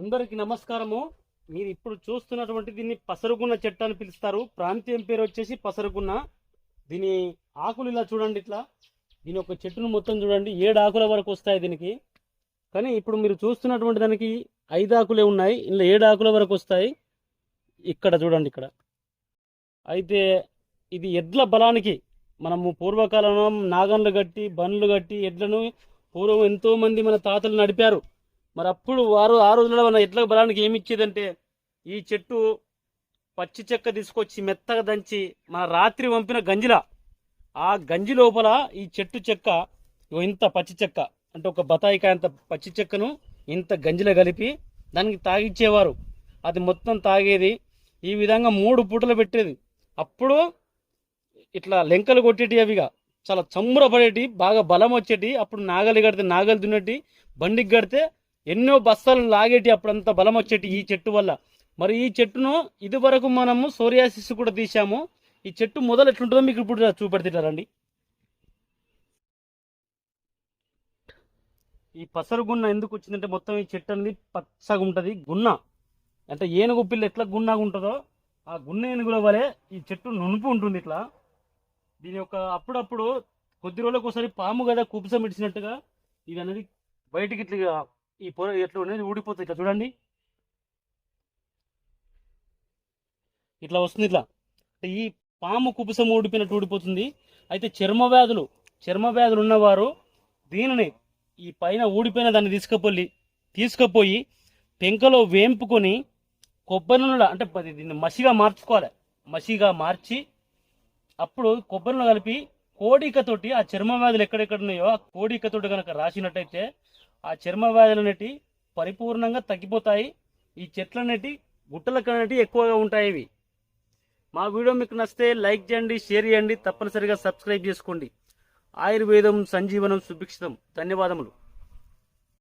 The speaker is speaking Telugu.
అందరికి నమస్కారము. మీరు ఇప్పుడు చూస్తున్నటువంటి దీన్ని పసరుగున్న చెట్టు అని పిలుస్తారు. ప్రాంతీయం పేరు వచ్చేసి పసరుగున్న. దీని ఆకులు ఇలా చూడండి ఇట్లా. దీని ఒక చెట్టును మొత్తం చూడండి. ఏడు ఆకుల వరకు వస్తాయి దీనికి. కానీ ఇప్పుడు మీరు చూస్తున్నటువంటి దానికి ఐదు ఆకులే ఉన్నాయి. ఇందులో ఏడు ఆకుల వరకు వస్తాయి. ఇక్కడ చూడండి ఇక్కడ. అయితే ఇది ఎడ్ల బలానికి మనము పూర్వకాలంలో నాగన్లు కట్టి బండ్లు కట్టి ఎడ్లను పూర్వం ఎంతోమంది మన తాతలు నడిపారు. మరి అప్పుడు వారు ఆ రోజుల్లో మన ఎడ్ల బలానికి ఏమి ఇచ్చేదంటే ఈ చెట్టు పచ్చి చెక్క తీసుకొచ్చి మెత్తగా దంచి మన రాత్రి పంపిన గంజిల ఆ గంజి లోపల ఈ చెట్టు చెక్క ఇంత పచ్చి చెక్క అంటే ఒక బతాయికాయ అంత పచ్చి చెక్కను ఇంత గంజిలో కలిపి దానికి తాగిచ్చేవారు. అది మొత్తం తాగేది ఈ విధంగా మూడు పూటలు పెట్టేది. అప్పుడు ఇట్లా లెంకలు కొట్టేటి అవిగా చాలా చమ్ముర పడేటి బాగా బలం వచ్చేటి అప్పుడు నాగలి కడితే నాగలి దున్నటి బండికి కడితే ఎన్నో బస్తాలు లాగేటి అప్పుడంత బలం వచ్చేటి ఈ చెట్టు వల్ల. మరి ఈ చెట్టును ఇది వరకు మనము సోరియాసిస్ కూడా తీసాము ఈ చెట్టు మొదలు ఎట్లుంటుందో మీకు ఇప్పుడు చూపెడుతున్నారండి ఈ పసరు గున్న ఎందుకు వచ్చిందంటే మొత్తం ఈ చెట్టు అనేది పచ్చగా ఉంటుంది. గున్న. అంటే ఏనుగు పిల్ల ఎట్లా గున్నగా ఉంటుందో ఆ గున్న ఏనుగుల వలె ఈ చెట్టు నునుపు ఉంటుంది ఇట్లా. దీని యొక్క అప్పుడప్పుడు కొద్ది రోజులకు ఒకసారి పాము కదా కుబుసం ఇడిచినట్టుగా ఇది అనేది బయటికి ఇట్లా ఈ పొర ఎట్లా ఉండేది ఊడిపోతుంది ఇట్లా చూడండి. ఇట్లా వస్తుంది ఇట్లా. ఈ పాము కుపుసం ఊడిపోయినట్టు ఊడిపోతుంది. అయితే చర్మ వ్యాధులు చర్మ వ్యాధులు ఉన్నవారు దీనిని ఈ పైన ఊడిపోయిన దాన్ని తీసుకుపోయి తీసుకుపోయి పెంకలో వేంపుకొని కొబ్బరి నూనె అంటే దీన్ని మసిగా మార్చుకోవాలి. మసిగా మార్చి అప్పుడు కొబ్బరిలో కలిపి కోడికతోటి ఆ చర్మ వ్యాధులు ఎక్కడెక్కడ ఉన్నాయో ఆ కోడికతోటి కనుక రాసినట్టయితే ఆ చర్మ వ్యాధులు అనేటి పరిపూర్ణంగా తగ్గిపోతాయి. ఈ చెట్లు అనేటి గుట్టల అనేటి ఎక్కువగా ఉంటాయి ఇవి. మా వీడియో మీకు నచ్చితే లైక్ చేయండి షేర్ చేయండి తప్పనిసరిగా సబ్స్క్రైబ్ చేసుకోండి. ఆయుర్వేదం సంజీవనం సుభిక్షితం. ధన్యవాదములు.